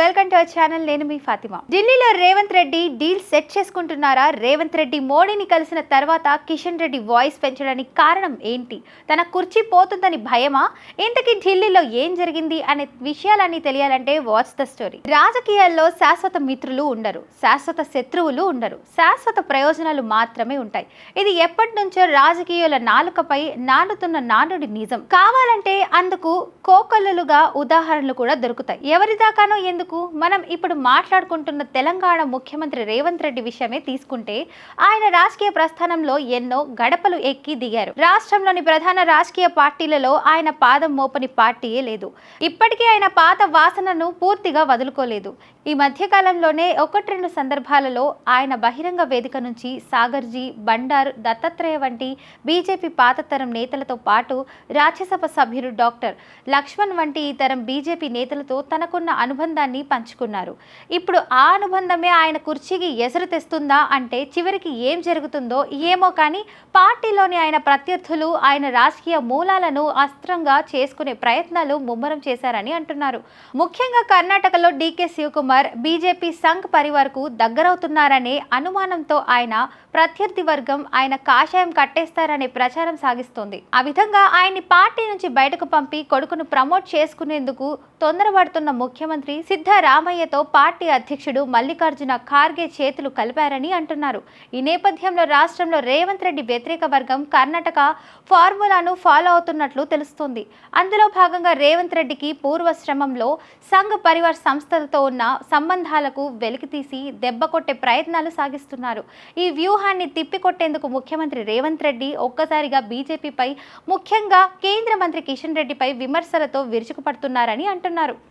Welcome to our channel. నేను మీ ఫాతిమా. ఢిల్లీలో Revanth Reddy deal set చేసుకుంటున్నారా? రేవంత్ రెడ్డి మోడీని కలిసిన తర్వాత కిషన్ రెడ్డి వాయిస్ పెంచడానికి కారణం ఏంటి? తన కుర్చీ పోతుందని భయమా? ఇంతకీ ఢిల్లీలో ఏం జరిగింది అనే విషయాలన్నీ తెలియాలంటే వాచ్ ద స్టోరీ. రాజకీయాల్లో శాశ్వత మిత్రులు ఉండరు శాశ్వత శత్రువులు ఉండరు శాశ్వత ప్రయోజనాలు మాత్రమే ఉంటాయి. ఇది ఎప్పటి నుంచో రాజకీయాల నాలుకపై నానుతున్న నానుడి నిజం. కావాలంటే అందుకు కోకొల్లలుగా ఉదాహరణలు కూడా దొరుకుతాయి. ఎవరి దాకానో ఎందుకు మనం ఇప్పుడు మాట్లాడుకుంటున్న తెలంగాణ ముఖ్యమంత్రి రేవంత్ రెడ్డి విషయమే తీసుకుంటే ఆయన రాజకీయ ప్రస్థానంలో ఎన్నో గడపలు ఎక్కి దిగారు. రాష్ట్రంలోని ప్రధాన రాజకీయ పార్టీలలో ఆయన పాదం మోపని పార్టీయే లేదు. ఇప్పటికీ ఆయన పాత వాసనను పూర్తిగా వదులుకోలేదు. ఈ మధ్యకాలంలోనే ఒకటి రెండు సందర్భాలలో ఆయన బహిరంగ వేదిక నుంచి సాగర్జీ బండారు దత్తాత్రేయ వంటి బీజేపీ పాతతరం నేతలతో పాటు రాజ్యసభ సభ్యుడు డాక్టర్ లక్ష్మణ్ వంటి ఈ తరం బీజేపీ నేతలతో తనకున్న అనుబంధాన్ని పంచుకున్నారు. ఇప్పుడు ఆ అనుబంధమే ఆయన కుర్చీకి ఎసరు తెస్తుందా అంటే చివరికి ఏం జరుగుతుందో ఏమో కానీ పార్టీలోని ఆయన ప్రత్యర్థులు ఆయన రాజకీయ మూలాలను అస్త్రంగా చేసుకునే ప్రయత్నాలు ముమ్మరం చేశారని అంటున్నారు. ముఖ్యంగా కర్ణాటకలో డీకే శివకుమార్ బీజేపీ సంఘ్ పరివార్కు దగ్గరవుతున్నారనే అనుమానంతో ఆయన ప్రత్యర్థి వర్గం ఆయన కాషాయం కట్టేస్తారనే ప్రచారం సాగిస్తోంది. ఆ విధంగా ఆయన్ని పార్టీ నుంచి బయటకు పంపి కొడుకును ప్రమోట్ చేసుకునేందుకు తొందరపడుతున్న ముఖ్యమంత్రి సిద్ధరామయ్యతో పార్టీ అధ్యక్షుడు మల్లికార్జున ఖార్గే చేతులు కలిపారని అంటున్నారు. ఈ నేపథ్యంలో రాష్ట్రంలో రేవంత్ రెడ్డి వ్యతిరేక వర్గం కర్ణాటక ఫార్ములాను ఫాలో అవుతున్నట్లు తెలుస్తోంది. అందులో భాగంగా రేవంత్ రెడ్డికి పూర్వశ్రమంలో సంఘ్ పరివార్ సంస్థలతో ఉన్న సంబంధాలకు వెలికితీసి దెబ్బ కొట్టే ప్రయత్నాలు సాగిస్తున్నారు. ఈ వ్యూహాన్ని తిప్పికొట్టేందుకు ముఖ్యమంత్రి రేవంత్ రెడ్డి ఒక్కసారిగా బీజేపీపై ముఖ్యంగా కేంద్ర మంత్రి కిషన్ రెడ్డిపై విమర్శలతో విరుచుకుపడుతున్నారని అంటున్నారు.